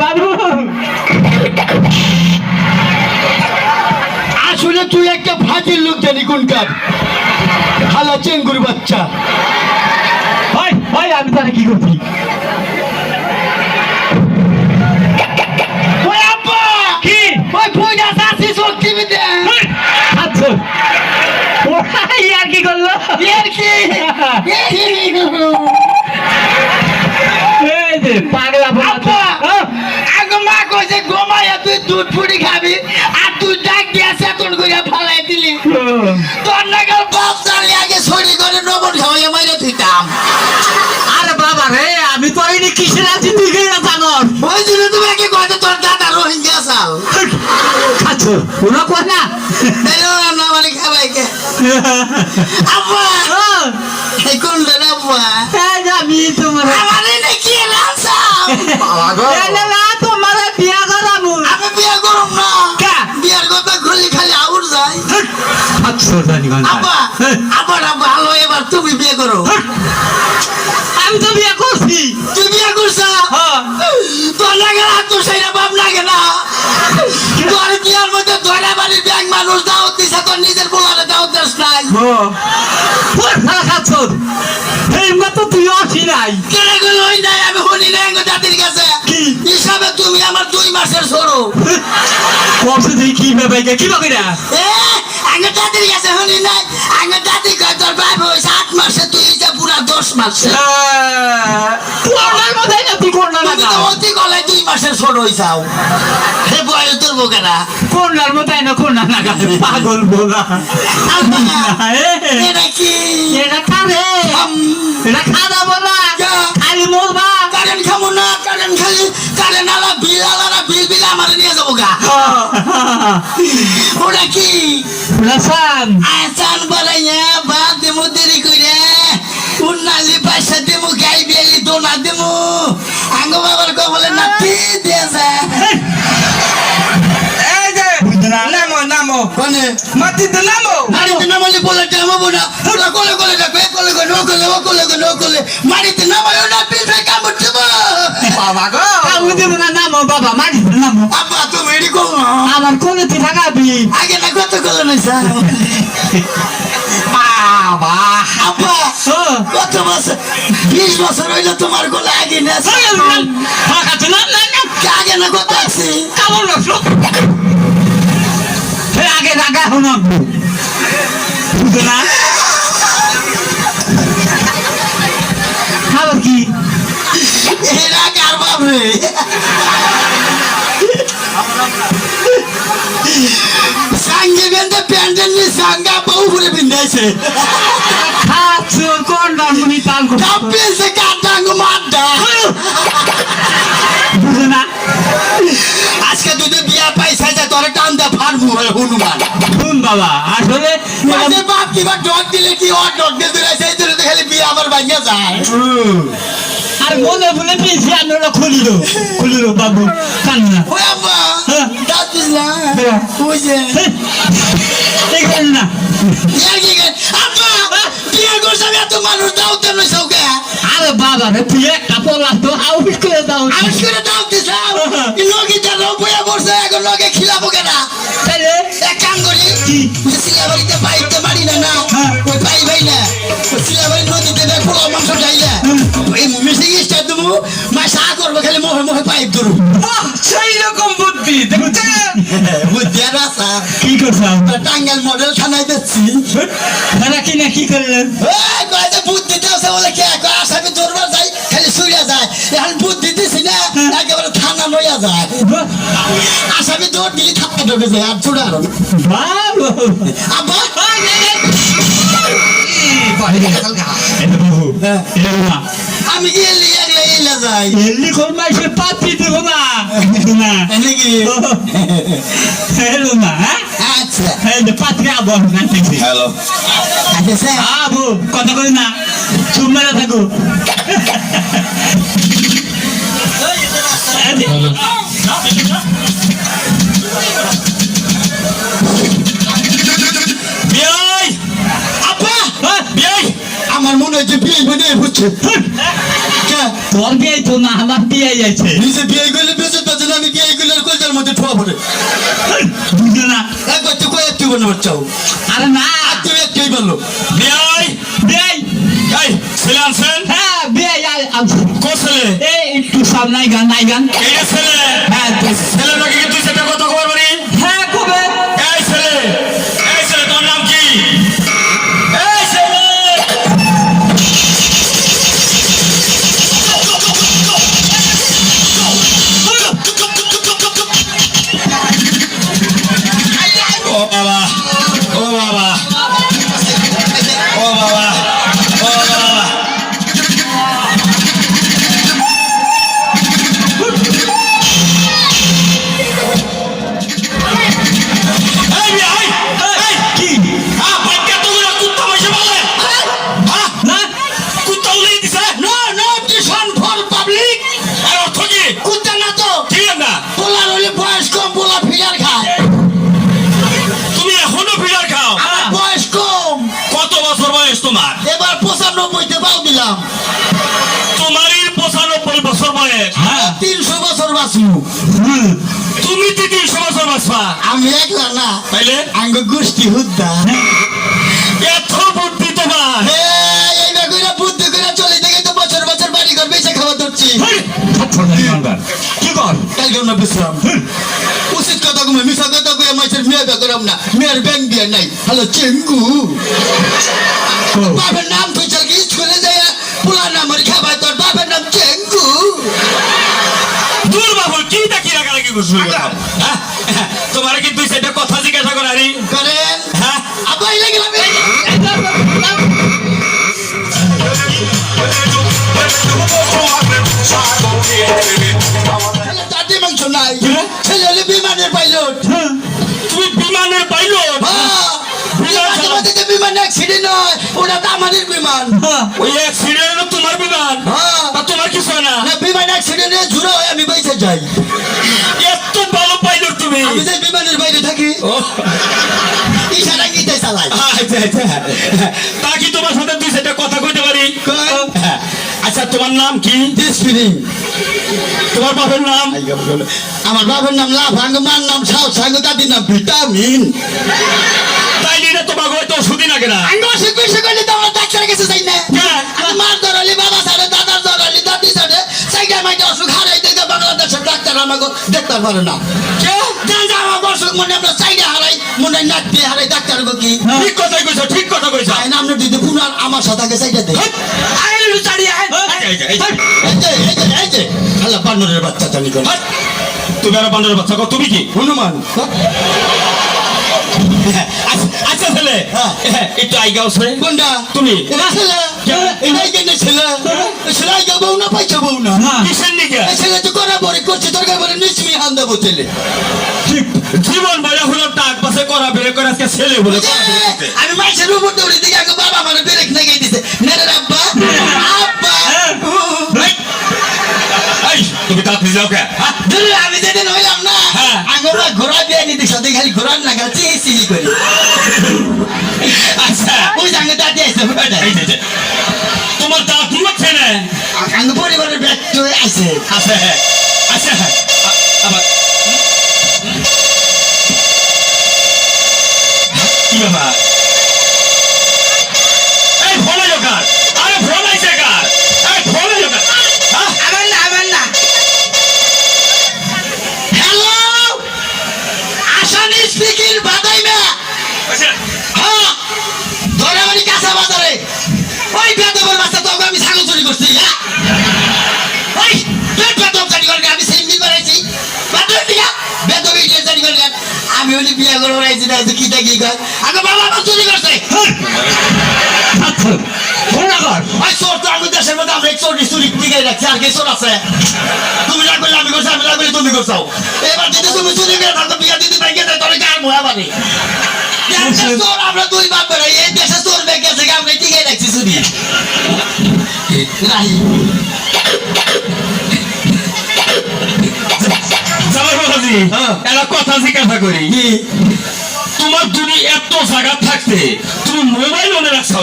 বাবু আসলে তুই একটা ফাজিল লোক জানি কোনকার খালা চেঙ্গুর বাচ্চা। ভাই ভাই আমি তাহলে কি করছি? কি? ওই পূজা শক্তি বিদে আচ্ছা আর কি করল? এর কি? এই যে পাগলা আব্বা হ্যাঁ? কইছে গোমায়া তুই দুধ পুরি খাবি আর তুই ডাক দিয়া সেতন কইরা ফালাই দিলি। তোর নাগাল বাপ জানলে আগে ছড়ি করে নবন খাওয়াইয়া মাইরে তুইতাম আরে বাবা রে আমি তো এই কিসের আছি তুই কে না ওই জন্য তুমি আগে কইতে তোর দাদা রোহিঙ্গা চাল। আচ্ছা ওরা কয় না তাইলে ওরা না মানে খাবাই কে আব্বা! হ্যাঁ, এই কোন রে আব্বা? এই যে আমি তোমার আমারে নাকি লাসাও এই যে না তোমার বিয়া করাবো আমি বিয়ে করব না। কা? বিয়ার কথা খুলি খালি আউর যায়। আচ্ছা জানি গান আব্বা না ভালো এবার তুমি বিয়ে করো। আমি তো বিয়া করছি। তুই বিয়ে করছ? হ্যাঁ তোর লাগে না তোর সেইটা বাপ লাগে না। তোর বিয়ার মধ্যে ধরে বাড়ির ব্যাংক মানুষ দাও। তোর নিজের বলারে দাও দেশ নাই। ওর খালা খাচ্ছ এই মতো তুই আসি নাই। কেড়ে গেল ওই নাই আমি শুনি নাই তুমি আমার দুই মাসের সরো। কবসে তুই কি ভেবে কি বাকিরা এ আঙ্গে জাতির কাছে শুনি নাই? আঙ্গে জাতি কয় তোর ভাই হয়েছে আট মাসে তুই যে পুরা দশ মাসে। না লাগা অতি গলায় দুই মাসের ছোট হইছাও। হে বয়স তোর বোকেরা কোনার মধ্যে না কোনার লাগা পাগল বোলা। এটা কি? এটা খাবে এটা খাদা বলা। আমার নিয়ে যাব গা। ওটা কি? রাসান আসান বাড়াইয়া বাদ দেবো দেরি করে উন্নালি পয়সা দেবো গাই বিয়ালি দোনা দেবো আঙ্গ বাবার কবলে নাতি দিয়েছে নামো নামো। কোনে? মাটিতে নামো। মারিতে নামালে বলে টামাবো না ওরা কোলে কোলে ডাকবে কোলে কোলে ও কোলে ও কোলে কোলে ও কোলে। মারিতে নামালে না পিঠে কামড় দেবো। বাবা গো। আমি দেব না নামো বাবা মারি নামো? আব্বা তুমি এডি আমার কোলে তুই থাকাবি আগে না কত কোলে নাই স্যার? বাবা। আব্বা কত বছর? বিশ বছর হইল তোমার কোলে আগে না থাকাচ্ছে না না না আগে। না কত আছি? লাগল এই আগে রাগা হন বুঝো না। খাবার কি? এরা কার বাপরে সাঙ্গে বেঁধে প্যান্ডেল নিয়ে সাঙ্গা বউ ঘুরে বিন্দাইছে খাচ্ছ কোন রামনি তাল কাপিয়েছে কাটাঙ্গ মাড্ডা বুঝো না। আজকে দুধে বিয়া পাইছে যে তোরে টান দে হয় হনুমান। শুন বাবা আসলে বাপ কিবা ডগ দিলে কি ওর ডগ দিয়ে দিলে সেই জন্য খালি বিয়া আবার ভাঙিয়া যায়। মনে বলে পেয়েছি আমি ওটা খুলিল খুলিল বাবু কান্না না মানুষ দাও তেন সৌকে আরে বাবা রে তুই একটা পলা তো আউট করে দাও আউস করে দাও দিছাও লোকে যা রবয়া বসে এখন লোকে খিলাবো কেনা তাহলে এক কাম করি কি? ওই করব খালি মোহে মোহে পাইপ ধরু সেই রকম বুদ্ধি দেখছেন বুদ্ধি আর আসা কি করছাম টাঙ্গাল মডেল থানায় দিচ্ছি তারা কি না কি করলেন বুদ্ধি দেওয়া বলে কে? আসামি ধরবার যাই খালি শুইয়া যায়। এখন বুদ্ধি দিছি না একেবারে থানা লইয়া যায়। আসামি দৌড় দিলি থাপ্পা ঢোকে যায় আর ছুড়ে আরও আব্বা। এটা বাবু এটা না আমি কি এলি একলা এলা যাই। এলি কোন মাসে পাতি দেবো না না নাকি হ্যালো না হ্যাঁ? আচ্ছা। এই যে পাত্রে আবহাওয়া না দেখছি হ্যালো। আচ্ছা স্যার আবু কথা কই না? চুপ মেরে থাকো। বিয়াই মনে মনে হচ্ছে বিয়ে বুঝছে কে? তোর বিয়ে তো না আমার বিয়ে আছে নিজে বিয়ে করলে বেঁচে পাচ্ছে না আমি বিয়ে করলে আর কলকার মধ্যে ঠোয়া পড়ে। বুঝলো না? একবার তুই কয়ে তুই বলে বাচ্চাও আরে না। আর তুই একটাই বলল বিয়াই বিয়ে এই ছেলে আনছেন? হ্যাঁ বিয়ে আনছি। কো ছেলে? এই একটু সামনাই গান নাই গান। এই ছেলে। হ্যাঁ পঁচানব্বইতে পাও দিলাম। তোমারই পঁচানব্বই বছর বয়স। হ্যাঁ। তিনশো বছর হুম। তুমি তো তিনশো বছর বাঁচবা? আমি একলা না। তাইলে? আঙ্গ গোষ্ঠী হুদ্দা। এত বুদ্ধি তোমার। হ্যাঁ, এই বেগুনা বুদ্ধি করে চলে থেকে তো বছর বছর বাড়ি ঘর বেঁচে খাওয়া ধরছি। কি কর? কালকে আমরা বিশ্রাম উচিত কথা কমে মিশা কথা মেয়ে বেগরাম না মেয়ের ব্যাং বিয়ে নাই। হ্যালো চেঙ্গু। বাবার নাম তুই চল কি স্কুলে যায় পুলার নাম খাবার তোর বাবার নাম চেঙ্গু। দূর বাবু কি দেখি করছ হ্যাঁ? বিমান অ্যাক্সিডেন্ট হয় ওটা তো আমাদের বিমান ওই অ্যাক্সিডেন্ট তোমার বিমান? হ্যাঁ। তোমার কিছু হয় না? বিমান অ্যাক্সিডেন্টে ঝুড়ো হয় আমি বেঁচে যাই। এত ভালো পাইলট তুমি। আমি যে বিমানের বাইরে থাকি ইশারা গীতে চালাই। আচ্ছা, আচ্ছা। তা কি তোমার সাথে দুই সেটা কথা কইতে পারি? হ্যাঁ। আচ্ছা তোমার নাম কি? দিসপিনি তোমার বাপের নাম? আমার বাবার নাম লাভ আঙ্গ মার নাম সাউ সাঙ্গ দাদির নাম ভিটামিন। তাই নিয়ে তোমার হয়তো ওষুধই লাগে না। আঙ্গ অসুখ বিসুখ হলে তো আমরা ডাক্তারের কাছে যাই না। হ্যাঁ। আমি মার ধরালি বাবা সারে দাদার ধরালি দাদি সারে সাইকেল মাইকে অসুখ হারাই দেখে বাংলাদেশের ডাক্তার আমাকে দেখতে পারে না। কে? জান আমার অসুখ মনে আমরা সাইডে হারাই মনে হয় নাক দিয়ে হারাই ডাক্তার কি? ঠিক কথাই কইছো ঠিক কথা কইছো। তাই না আমরা দিদি পুনার আমার সাথে সাইডে দেয় আরে লুচাড়ি আয়। এই যে, এই যে। এই যে। এই যে এই যে আল্লাহ বানরের বাচ্চা জানি কোন তুমি আর বান্দরের বাচ্চা তুমি কি? হনুমান। আচ্ছা, ছেলে। হ্যাঁ। একটু আইগা আছে কোনটা তুমি। এটা ছেলে। এটাই কেন ছেলে। ছেলে। আগে বউ না পাইছে বউ না। না। কিসের নিকে ছেলে তো করা পরে করছে দরকার পরে নিশ্চমি হান দেবো ছেলে। জীবন বাইরে হলো ডাক পাশে করা বেরে করে আজকে ছেলে বলে। আমি মাছের উপর দৌড়ি দিকে আগে বাবা আমার বেরেক নেগে দিছে। নেরে আব্বা। আব্বা। এই, তুমি তাড়াতাড়ি যাও কে? হ্যাঁ? আমি যেদিন হইলাম না হ্যাঁ। আগে ওরা ঘোড়া দিয়ে নিতে সাথে খালি ঘোড়ার নাগাল চিহি চিহি করি। সঙ্গে দাদি আছে। তোমার না পরিবারের ব্যক্তি আছে। আছে আচ্ছা আ- আবার হলি বিয়া করে রাইছি না কি তা কি কয়? আগে বাবা আমার চুরি করছে। কর তুমি যা করলে আমি করছি আমি যা করলে তুমি করছ। এবার যদি তুমি চুরি করে থাকো বিয়া দিদি ভাই গেছে তোর গার মোয়া চোর আমরা দুই বাপ করে এই দেশে চোর বেগ গেছে আমরা টিকে রাখছি চুরি। রাহি হ্যাঁ, কথা জিজ্ঞাসা করি। তোমার তুমি এত জায়গা থাকতে তুমি মোবাইল মনে রাখছো?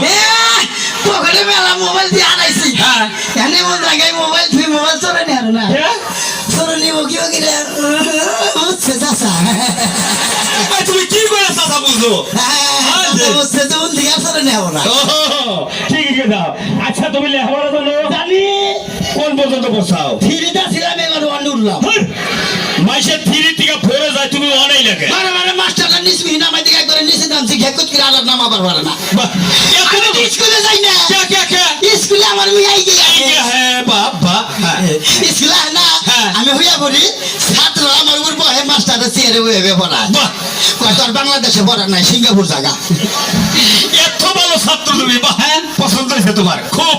হ্যাঁ। কি? তুমি করে চাষা হ্যাঁ, ঠিক আছে দাও আচ্ছা তুমি লেখাপড়া জানি কোন পর্যন্ত বসাও থ্রিটা ছিলাম এবার উঠলাম। মাইসের থ্রি থেকে ফোরে যায় তুমি অনেক লেখে। মাস্টারটা নিসবি না মাই দিকে একবারে নিচে নামছি ঘেকুত করে আলার নাম আবার পারে না। বাহ, এত আমি তো স্কুলে যাই না। কে কে কে? স্কুলে আমার মেয়ে আই গিয়ে এই যে, হ্যাঁ বাবা হ্যাঁ। স্কুলে আয় না। আমি হইয়া পড়ি ছাত্র আমার উপর বহে মাস্টারটা চেয়ারে বহে। কয় তোর বাংলাদেশে পড়া নাই সিঙ্গাপুর জায়গা। এত ভালো ছাত্র তুমি বাহ। হ্যাঁ। পছন্দ হয়েছে তোমার খুব।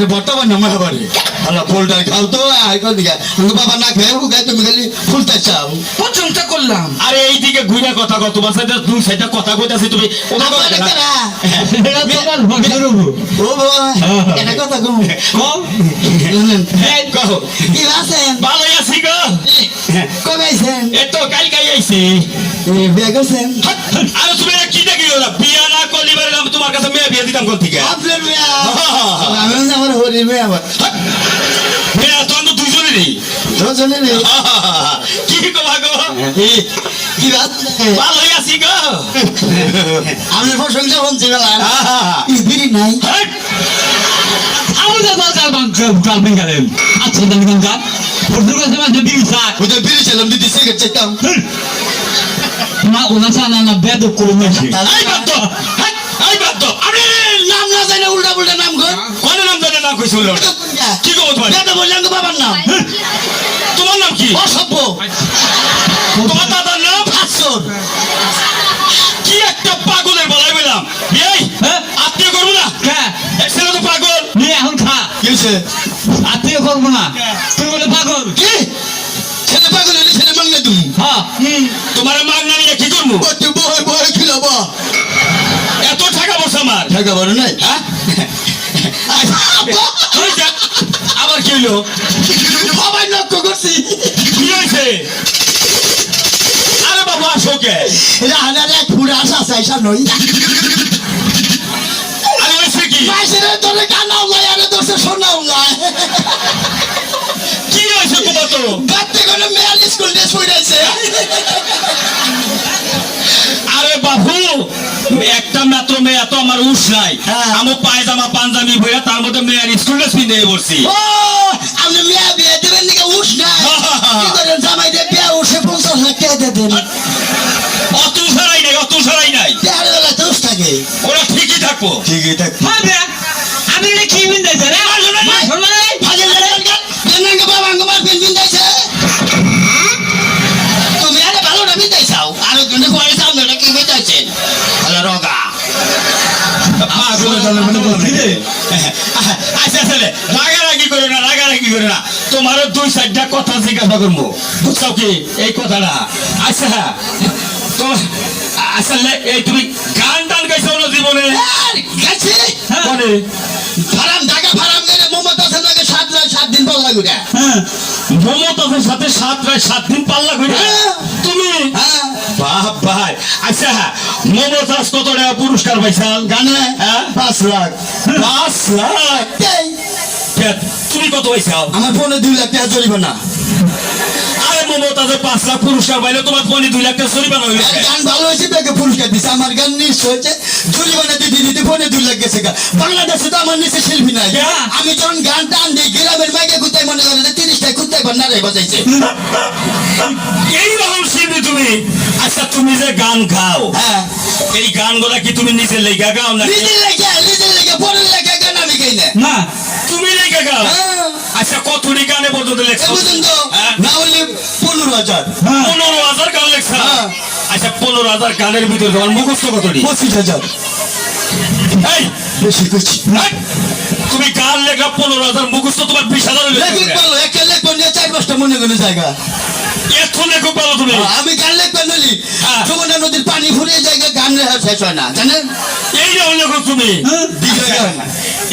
রে আপনার বা নামে বাড়ি। আল্লাহ ফুলটা খাও তো আয় কর দিকে বাবা না খেয়ে গাই তুমি খালি ফুলটা চাও। প্রথমটা করলাম। আরে এইদিকে ঘুরে কথা কত তোমার সাথে দুই সাইডে কথা কইতাছি তুমি। তোমার বংশের রূপ। ও বাবা এটা কথা কম কম কও। কি আছেন? ভালো আছি গো। কবে আইছেন? এই কাল কাই আইছি। বিয়ে করছেন? আরে তুমি কি দেখি ওরা বিয়া না করলি বারে আমি তোমার কাছে মেয়ে বিয়ে দিতাম কোন থেকে। আপনার বিয়া আমি আমার হরির মেয়ে আবার। মেয়ে তো আমরা দুজনেরই। দুজনে কি কবা গো? কি বাত ভালো আছি গো। আমি প্রশংসা বলছি বেলা। বিড়ি নাই। আমাদের দরকার বাঙ্ক আচ্ছা বেদ বাদ বাদ নাম না জানে উল্টা উল্টা নাম কর কোন নাম জানে না কইছিল কি তোমার বেটা বললাম তো বাবার নাম তোমার নাম কি অসভ্য তোমার দাদার নাম কি একটা পাগলের বলাই বললাম এই হ্যাঁ? আত্মীয় করব না হ্যাঁ ছেলে তো পাগল নিয়ে এখন খা কি আত্মীয় করব না। তুই বলে পাগল। কি? ছেলে পাগল হলে ছেলে মাংনে তুমি? হ্যাঁ। তোমার মাগ না নিয়ে কি করব? বয় বয় খিলাব এত টাকা বসে আমার। টাকা বড় নাই? হ্যাঁ? আবার কি হইল সবাই লক্ষ্য করছি। কি হয়েছে? আরে বাবু আসো কে? রাহানার এক ফুড়ে আসা চাইসা নই কি ধরে কানাও নাই আরে দোষে শোনাও নাই কি হয়েছে তোমার তো? গাতে কোনো মেয়াল স্কুল ড্রেস পড়েছে আরে বাবু একটা মাত্র মেয়ে তো আমার উস নাই। হ্যাঁ। পায়জামা পাঞ্জাবি বইয়া তার মধ্যে মেয়ের স্কুল ড্রেস পিন্ধে বসছি আপনি মেয়া বিয়ে দেবেন নাকি উস নাই? কি করেন জামাই দিয়ে বিয়া উসে পঞ্চাশ লাখ টাকা দিয়ে দেন। অত সারাই নাই অত সারাই নাই বিয়ার বেলা থাকে। ওরা ঠিকই থাকব। ঠিকই থাক আচ্ছা ছেলে রাগারাগি করো না রাগারাগি করো না। তোমারও দুই চারটা কথা জিজ্ঞাসা করব। বুঝছ কি? এই কথাটা। আচ্ছা তোমার আসলে এই তুমি গান টান গাইছো না জীবনে? গেছে বলে ফারাম ঢাকা ফারাম করে মমতা সেনাকে সাত রাত সাত দিন পর লাগু রে হ্যাঁ মমতাজের সাথে সাত রায় সাত দিন পাল্লা ঘুরে হ্যাঁ। তুমি? হ্যাঁ। বাহ ভাই আচ্ছা মমতাজ কত টাকা পুরস্কার পাইছাল গানে হ্যাঁ? পাঁচ লাখ। পাঁচ লাখ? তুমি কত পাইছাল আমার ফোনে দুই লাখ টাকা চলিব না আরে মমতাজের পাঁচ লাখ পুরস্কার পাইলে তোমার ফোনে দুই লাখ টাকা চলিবানো হইলে গান ভালো হয়েছে তাকে পুরস্কার দিছে। আমার গান নিশ্চয় হয়েছে। জরিমানা দিতে দিতে ফোনে দুই লাখ গেছে বাংলাদেশে তো আমার নিচে শিল্পী নাই। আমি যখন গান টান দিই গ্রামের মাইকে কুত্তায় মনে করে তিরিশটায় কুত্তায় ভান্ডারে বাজাইছে। এই রকম শিল্পী তুমি। আচ্ছা তুমি যে গান গাও হ্যাঁ। এই গানগুলা কি তুমি নিজে লেখা গাও না পরের গান আমি গাই না। না তুমি লেখা গাও। হ্যাঁ। আচ্ছা কতটি গানে পর্যন্ত লেখছো? পর্যন্ত হ্যাঁ? না হলে পনেরো হাজার। পনেরো হাজার গান লেখছা। আচ্ছা পনেরো হাজার গানের ভিতরে তোমার মুখস্থ কতটি? পঁচিশ হাজার। এই! বেশি করছি। এই, তুমি গান লেখা পনেরো হাজার মুখস্থ তোমার বিশ হাজার? বলো একটা নিয়ে চার পাঁচটা মনে কোনো জায়গা। আমি গান লেখবেন হ্যাঁ। যমুনা নদীর পানি ফুরিয়ে জায়গা গান শেষ হয় না জানেন এই রকম লেখক তুমি।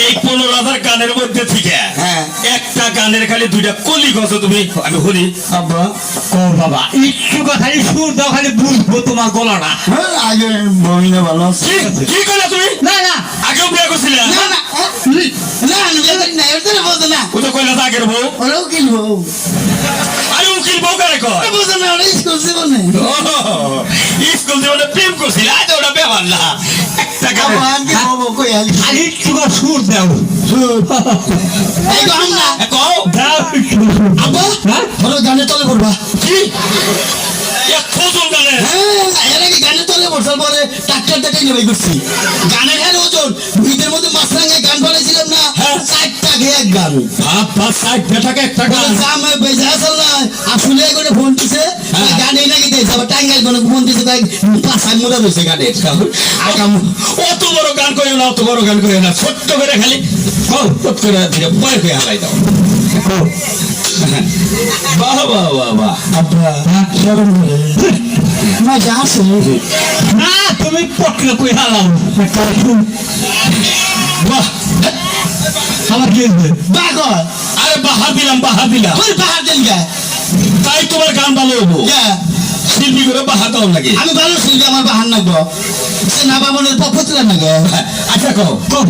এই পনেরো হাজার গানের মধ্যে থেকে হ্যাঁ। একটা গানের খালি দুইটা কলি গছ তুমি আমি আব্বা। ও বাবা একটু খালি সুর দাও খালি বুঝব তোমার গলাটা। হ্যাঁ, আগে বমিনা ভালো কি? করলে তুমি? না না। আগেও বিয়ে করছিলে না না না বিয়ে করি না এর জন্য বোঝো না। ও তো কইলা জাগের বউ। ওরাও কিনবো আরে উকিল বউ কারে কয় বোঝো না স্কুল জীবনে স্কুল জীবনে প্রেম করছিল আজ ওটা ব্যাপার না একটা গান আগে বাবু কই খালি তোমার সুর দাও এই গো আমরা কও দাও আব্বা? ধরো গানে তলে পড়বা কি এক ফজল গানে হ্যাঁ এর আগে গানে তলে পড়ছার পরে ট্রাক্টর দেখে নেবে করছি গানের হ্যাঁ ওজন ভিড়ের মধ্যে মাছরাঙে গান বানাইছিলাম না হ্যাঁ। চারটা এক গান সাইড বেটাকে একটা গান। জামে বেজা আসল আসলে করে ফোন দিছে হ্যাঁ। গানে নাকি দিয়েছে আবার টাঙ্গাইল কোনো ফোন দিছে তাই মোড়া গানের অত বড় গান করিও না অত বড় গান করিও না ছোট্ট করে খালি কও করে পয় করে হালাই দাও। বাহ বাহ বাহ বাহ। করে। মজা আছে। না তুমি পটলে কই হালাও। বাহ। আমার কি হয়েছে বাগর আরে বাহা দিলাম বাহা দিলাম কোন পাহাড় দেন গা তাই তোমার গান ভালো হব। শিল্পী করে বাহা দাও নাকি আমি ভালো শুনছি আমার বাহার নাগব সে না বাবনের পপুত্র নাগে আচ্ছা কও। কও।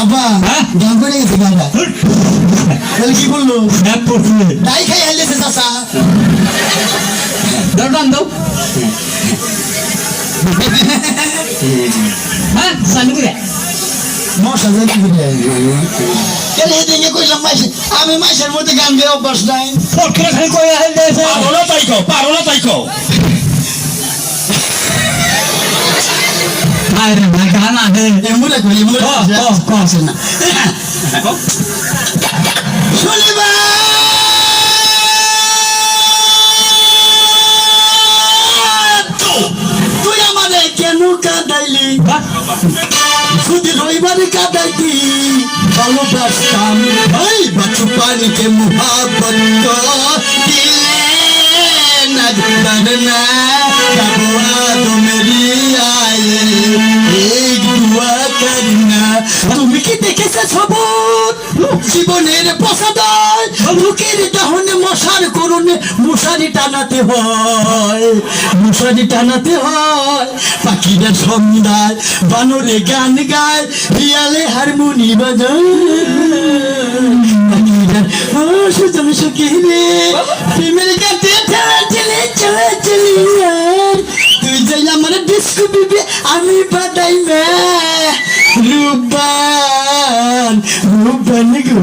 আব্বা হ্যাঁ? গান করে গেছে গানটা তাহলে কি বলল? এক পটলে তাই খাই হাইলেছে চাচা। দাও দাও দাও। হ্যাঁ? চালু করে মশা করে কেন হেদিকে কইলাম মাইসে আমি মাইসের মধ্যে গান গেয়ে অভ্যাস নাই। পটলে খালি কই হালাইছে পারো না তাই কও পারো না তাই কও। আরে না গান আছে এমুরে কই এমুরে ক, ক, ক। আছে না শনিবার যদি রবিবারে কাটাইতি ভালোবাসতাম ভাই বাচ্চু পানিকে মুহাবত দিলে না না যাব আদো মেরি আয়ে করনা তুমি কি দেখেছে সবর জীবনের প্রসাদয়। বুকের দাহনে মশার করুনে মশারি টানাতে হয়। মশারি টানাতে হয়। পাখিরা সন্ধ্যায় বানরে গান গায় হিয়ালে হারমোনি বাজায়। পাখিরা গাতে চলে চলে চলে আমি বাদাই মে। রূপবান রূপবান গো।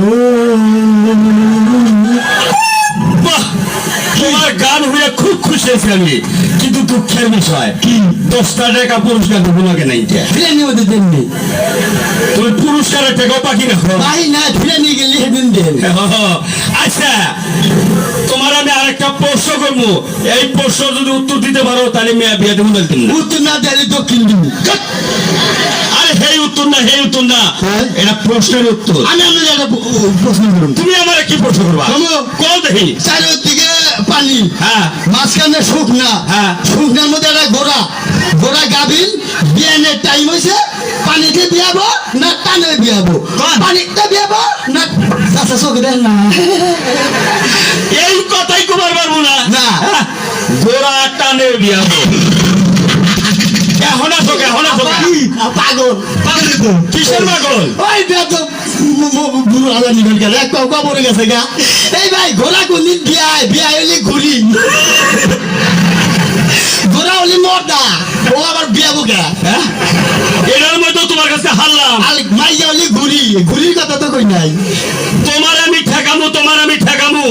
তোমার গান হয়ে খুব খুশি হয়েছি আমি। কিন্তু দুঃখের বিষয় কি? দশটা টাকা পুরস্কার দেবো না কেন ফিরে নিয়ে ওদের দেননি তুমি পুরস্কারের টাকাও বাকি রাখো ভাই না ফিরে নিয়ে গেলে হেদিন দেন আচ্ছা আমি প্রশ্ন করব। এই প্রশ্ন যদি উত্তর দিতে পারো তাহলে মেয়ে বিয়ে দেবো উত্তর না দিলে দক্ষিণ দিবি। আরে হেই উত্তর না হেই উত্তর না। হ্যাঁ? এটা প্রশ্নের উত্তর। আমি আপনাদের একটা প্রশ্ন করুন তুমি আমার কি প্রশ্ন করবা? করব। দেখি। চারিদিকে পানি। হ্যাঁ। মাঝখানে শুকনা। হ্যাঁ। শুকনার মধ্যে একটা গোড়া। গোড়া গাভিন বিয়ানের টাইম হয়েছে পানিতে বিয়াবো না টানে বিয়াবো? পানিতে বিয়াবো না চাষা চোখ দেন না। কথাই কুমার পারব না। না। গোড়া টানে বিয়াবো এখন আসো এখন আসো। পাগল। পাগল? কিসের পাগল? ওই বেদ বুড়ো আলা নিবেন গেল। এক পাও পড়ে গেছে গা। এই ভাই ঘোড়া কোনদিন বিয়ায় বিয়ায় হইলে ঘুরি। ঘোড়া হলে মর্দা। ও আবার বিয়াবো গা হ্যাঁ? এটার মধ্যে তোমার কাছে হারলাম। আর মাইয়া হলে ঘুরি। ঘুরির কথা তো কই নাই। তোমার তোমার আমি ঠেকামু।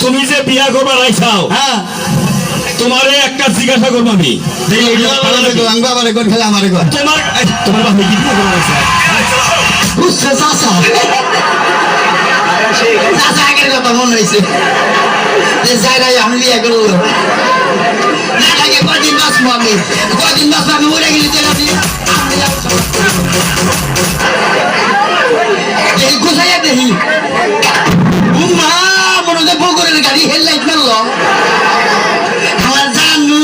তুমি যে বিয়া করবার আইসাও হ্যাঁ। তোমারে একটা জিজ্ঞাসা করব আমি। তোমার তোমার বাপ কি? বুঝছে আগের কথা মনে হয়েছে যে জায়গায় আমি বিয়ে করল না থাকে কদিন বাঁচবো আমি। কদিন বাঁচবো আমি মরে গেলে চলে আসি দেখি কোথায় দেখি। উমা মনে হচ্ছে বগুড়ের গাড়ি হেডলাইট মারল। আমার জানু।